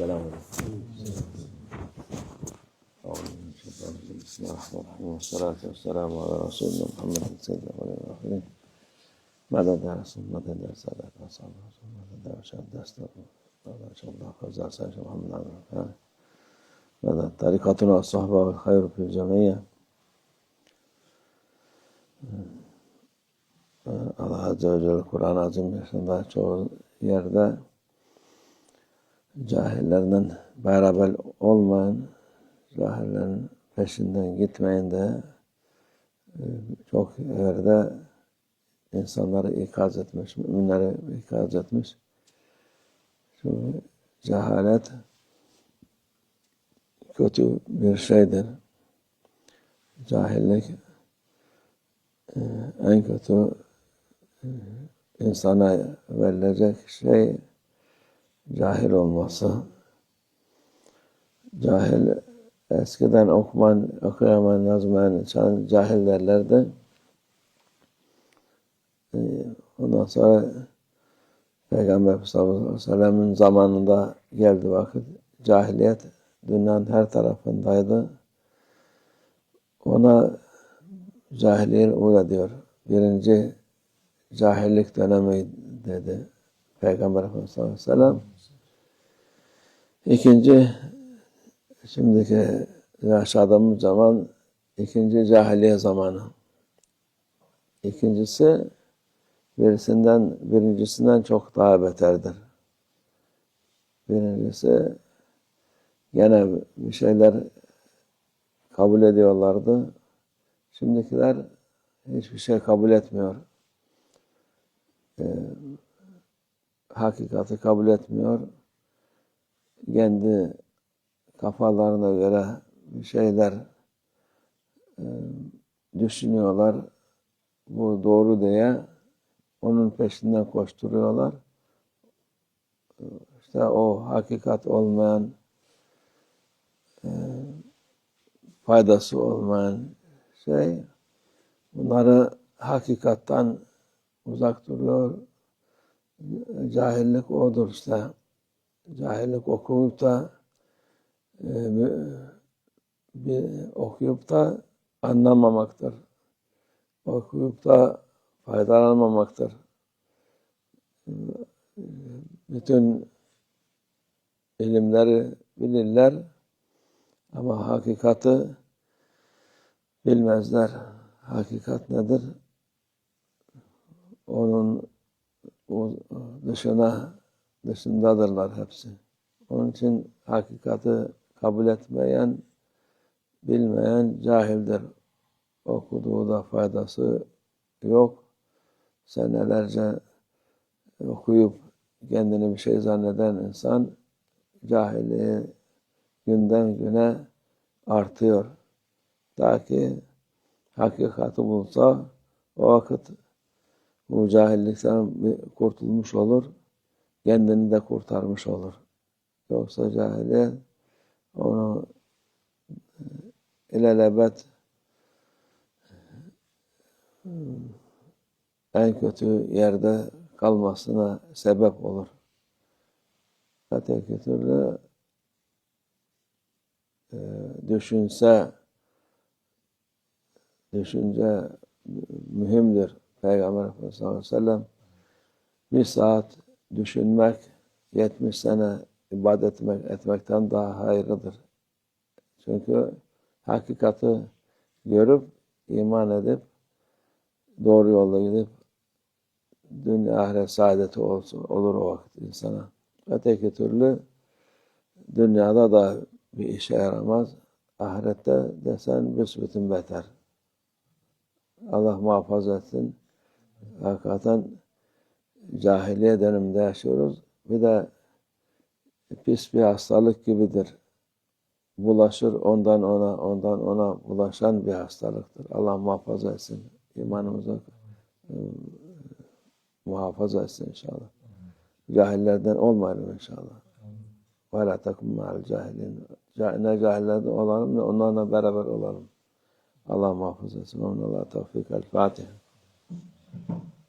Selamun. Bismillahirrahmanirrahim. Salatu ve selamu ala Resulina Muhammedin seyyidina ve ahirin. Ya Sadat ve sahabı Resul, meded ya Şehad destek. Allah Allah fazla sayışı Muhammed Ali. Meded tarikatuna sahba ve hayru fil cemiyye. Allah Azze ve Celle Kur'an-ı Azim yaşında çoğu yerde cahillerden beraber olmayan, cahillerin peşinden gitmeyin de e, çok yerde insanları ikaz etmiş, müminleri ikaz etmiş. Şu cehalet kötü bir şeydir. Cahillik e, en kötü e, insana verilecek şey cahil olması. Cahil eskiden okuman, okuyamayan, yazmayan insan cahil derlerdi. Ee, Ondan sonra Peygamber sellem'in zamanında geldi vakit cahiliyet dünyanın her tarafındaydı. Ona cahiliye uğra diyor. Birinci cahillik dönemi dedi. Peygamber Efendimiz sallallahu aleyhi ve sellem. İkinci, şimdiki yaşadığımız zaman ikinci cahiliye zamanı. İkincisi birisinden, birincisinden çok daha beterdir. Birincisi gene bir şeyler kabul ediyorlardı. Şimdikiler hiçbir şey kabul etmiyor. Ee, hakikati kabul etmiyor. Kendi kafalarına göre şeyler e, düşünüyorlar. Bu doğru diye onun peşinden koşturuyorlar. İşte o hakikat olmayan e, faydası olmayan şey bunları hakikattan uzak duruyor cahillik odur işte. Cahillik okuyup da e, bir, okuyup da anlamamaktır. Okuyup da faydalanmamaktır. Bütün ilimleri bilirler ama hakikati bilmezler. Hakikat nedir? Onun o dışına dışındadırlar hepsi. Onun için hakikati kabul etmeyen, bilmeyen cahildir. Okuduğu da faydası yok. Senelerce okuyup kendini bir şey zanneden insan cahilliği günden güne artıyor. Ta ki hakikati bulsa o vakit bu cahillikten kurtulmuş olur, kendini de kurtarmış olur. Yoksa cahiliye onu ilelebet en kötü yerde kalmasına sebep olur. Öteki türlü e, düşünse, düşünce mühimdir. Peygamber Efendimiz sallallahu aleyhi ve sellem bir saat düşünmek, 70 sene ibadet etmek, etmekten daha hayırlıdır. Çünkü hakikati görüp, iman edip, doğru yolda gidip, dünya ahiret saadeti olsun, olur o vakit insana. Öteki türlü dünyada da bir işe yaramaz. Ahirette desen büsbütün beter. Allah muhafaza etsin hakikaten cahiliye döneminde yaşıyoruz. Bir de pis bir hastalık gibidir. Bulaşır ondan ona, ondan ona bulaşan bir hastalıktır. Allah muhafaza etsin. İmanımızı e, muhafaza etsin inşallah. Cahillerden olmayalım inşallah. Ve la takum ma'al cahilin. Ne cahillerden olalım ne onlarla beraber olalım. Allah muhafaza etsin. Onunla tevfik. El Thank you.